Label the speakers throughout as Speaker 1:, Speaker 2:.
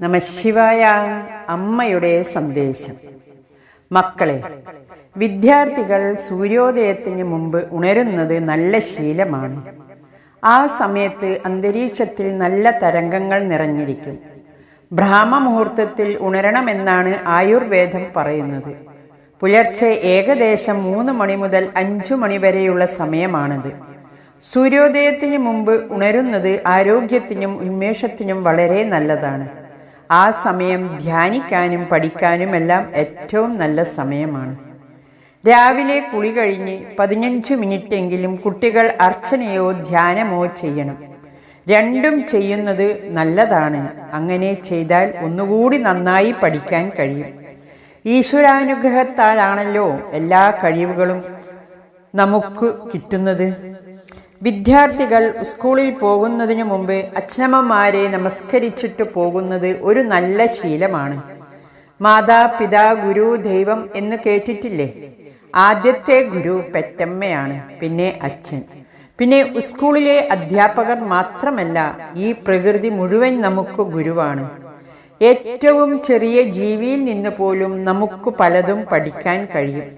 Speaker 1: നമശിവായ അമ്മയുടെ സന്ദേശം. മക്കളെ വിദ്യാർത്ഥികൾ സൂര്യോദയത്തിന് മുമ്പ് ഉണരുന്നത് നല്ല ശീലമാണ്. ആ സമയത്ത് അന്തരീക്ഷത്തിൽ നല്ല തരംഗങ്ങൾ നിറഞ്ഞിരിക്കും. ബ്രാഹ്മമുഹൂർത്തത്തിൽ ഉണരണമെന്നാണ് ആയുർവേദം പറയുന്നത്. പുലർച്ചെ ഏകദേശം മൂന്ന് മണി മുതൽ അഞ്ചു മണി വരെയുള്ള സമയമാണിത്. സൂര്യോദയത്തിന് മുമ്പ് ഉണരുന്നത് ആരോഗ്യത്തിനും ഉന്മേഷത്തിനും വളരെ നല്ലതാണ്. ആ സമയം ധ്യാനിക്കാനും പഠിക്കാനും എല്ലാം ഏറ്റവും നല്ല സമയമാണ്. രാവിലെ കുളി കഴിഞ്ഞ് പതിനഞ്ച് മിനിറ്റെങ്കിലും കുട്ടികൾ അർച്ചനയോ ധ്യാനമോ ചെയ്യണം. രണ്ടും ചെയ്യുന്നത് നല്ലതാണ്. അങ്ങനെ ചെയ്താൽ ഒന്നുകൂടി നന്നായി പഠിക്കാൻ കഴിയും. ഈശ്വരാനുഗ്രഹത്താലാണല്ലോ എല്ലാ കഴിവുകളും നമുക്ക് കിട്ടുന്നത്. വിദ്യാർത്ഥികൾ സ്കൂളിൽ പോകുന്നതിനു മുമ്പ് അച്ഛനമ്മമാരെ നമസ്കരിച്ചിട്ട് പോകുന്നത് ഒരു നല്ല ശീലമാണ്. മാതാ പിതാ ഗുരു ദൈവം എന്ന് കേട്ടിട്ടില്ലേ? ആദ്യത്തെ ഗുരു പെറ്റമ്മയാണ് പിന്നെ അച്ഛൻ. പിന്നെ സ്കൂളിലെ അധ്യാപകർ മാത്രമല്ല ഈ പ്രകൃതി മുഴുവൻ നമുക്ക് ഗുരുവാണ്. ഏറ്റവും ചെറിയ ജീവിയിൽ നിന്ന് പോലും നമുക്ക് പലതും പഠിക്കാൻ കഴിയും.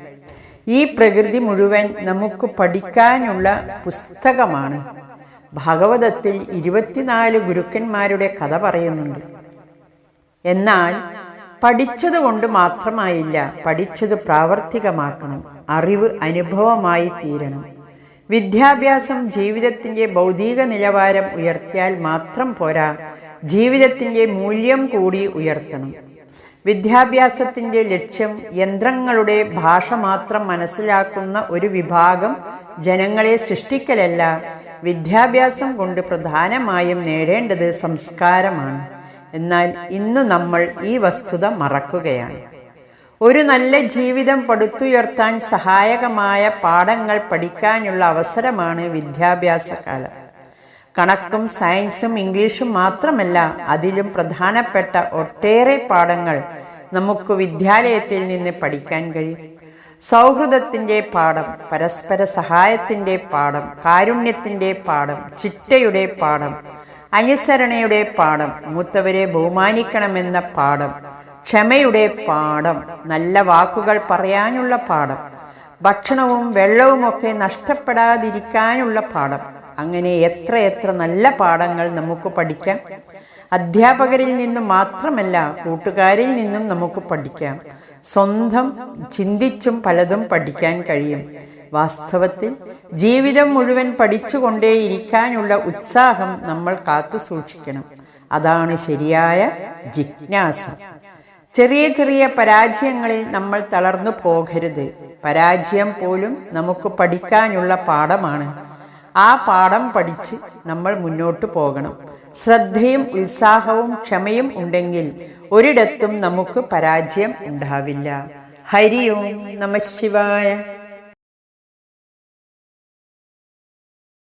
Speaker 1: ഈ പ്രകൃതി മുഴുവൻ നമുക്ക് പഠിക്കാനുള്ള പുസ്തകമാണ്. ഭാഗവതത്തിൽ ഇരുപത്തിനാല് ഗുരുക്കന്മാരുടെ കഥ പറയുന്നുണ്ട്. എന്നാൽ പഠിച്ചതുകൊണ്ട് മാത്രമായില്ല പഠിച്ചത് പ്രാവർത്തികമാക്കണം അറിവ് അനുഭവമായി തീരണം. വിദ്യാഭ്യാസം ജീവിതത്തിന്റെ ഭൗതിക നിലവാരം ഉയർത്തിയാൽ മാത്രം പോരാ ജീവിതത്തിന്റെ മൂല്യം കൂടി ഉയർത്തണം. വിദ്യാഭ്യാസത്തിന്റെ ലക്ഷ്യം യന്ത്രങ്ങളുടെ ഭാഷ മാത്രം മനസ്സിലാക്കുന്ന ഒരു വിഭാഗം ജനങ്ങളെ സൃഷ്ടിക്കലല്ല. വിദ്യാഭ്യാസം കൊണ്ട് പ്രധാനമായും നേടേണ്ടത് സംസ്കാരമാണ്. എന്നാൽ ഇന്ന് നമ്മൾ ഈ വസ്തുത മറക്കുകയാണ്. ഒരു നല്ല ജീവിതം പടുത്തുയർത്താൻ സഹായകമായ പാഠങ്ങൾ പഠിക്കാനുള്ള അവസരമാണ് വിദ്യാഭ്യാസ കാലം. കണക്കും സയൻസും ഇംഗ്ലീഷും മാത്രമല്ല അതിലും പ്രധാനപ്പെട്ട ഒട്ടേറെ പാഠങ്ങൾ നമുക്ക് വിദ്യാലയത്തിൽ നിന്ന് പഠിക്കാൻ കഴിയും. സൗഹൃദത്തിന്റെ പാഠം പരസ്പര സഹായത്തിന്റെ പാഠം കാരുണ്യത്തിന്റെ പാഠം ചിട്ടയുടെ പാഠം അനുസരണയുടെ പാഠം മൂത്തവരെ ബഹുമാനിക്കണമെന്ന പാഠം ക്ഷമയുടെ പാഠം നല്ല വാക്കുകൾ പറയാനുള്ള പാഠം ഭക്ഷണവും വെള്ളവും ഒക്കെ നഷ്ടപ്പെടാതിരിക്കാനുള്ള പാഠം അങ്ങനെ എത്ര എത്ര നല്ല പാഠങ്ങൾ നമുക്ക് പഠിക്കാം. അധ്യാപകരിൽ നിന്നും മാത്രമല്ല കൂട്ടുകാരിൽ നിന്നും നമുക്ക് പഠിക്കാം. സ്വന്തം ചിന്തിച്ചും പലതും പഠിക്കാൻ കഴിയും. വാസ്തവത്തിൽ ജീവിതം മുഴുവൻ പഠിച്ചുകൊണ്ടേയിരിക്കാനുള്ള ഉത്സാഹം നമ്മൾ കാത്തു സൂക്ഷിക്കണം. അതാണ് ശരിയായ ജിജ്ഞാസ. ചെറിയ ചെറിയ പരാജയങ്ങളിൽ നമ്മൾ തളർന്നു പോകരുത്. പരാജയം പോലും നമുക്ക് പഠിക്കാനുള്ള പാഠമാണ്. ആ പാഠം പഠിച്ച് നമ്മൾ മുന്നോട്ട് പോകണം. ശ്രദ്ധയും ഉത്സാഹവും ക്ഷമയും ഉണ്ടെങ്കിൽ ഒരിടത്തും നമുക്ക് പരാജയം ഉണ്ടാവില്ല. ഹരി ഓം നമ ശിവായ.